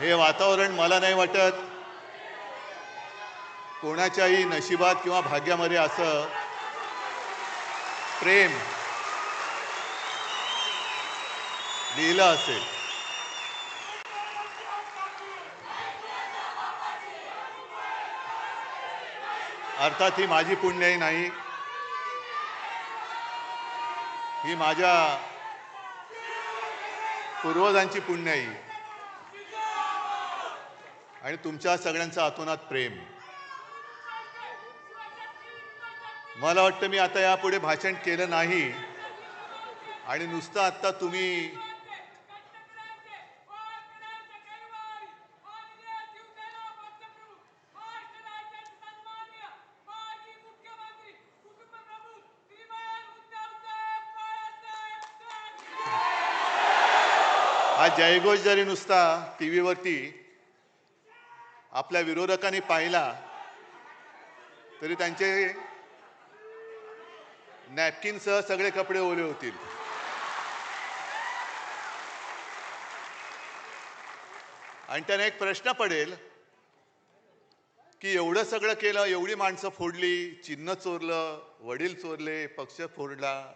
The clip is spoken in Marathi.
हे वातावरण मला नाही वाटत. कोणाच्याही नशिबात किंवा भाग्यामध्ये असं प्रेम लिहिलं असेल. अर्थात ही माझी पुण्याई नाही. ही माझ्या पूर्वजांची पुण्याई. आणि तुमच्या सगळ्यांचं अतोनात प्रेम. मला वाटतं मी आता यापुढे भाषण केलं नाही. आणि नुसतं आत्ता तुम्ही हा जयघोष जरी नुसता टी व्हीवरती आपल्या विरोधकांनी पाहिला तरी त्यांचे नॅपकिनसह सगळे कपडे ओले होतील. आणि त्यांना एक प्रश्न पडेल की एवढं सगळं केलं एवढी माणसं फोडली चिन्ह चोरलं वडील चोरले पक्ष फोडला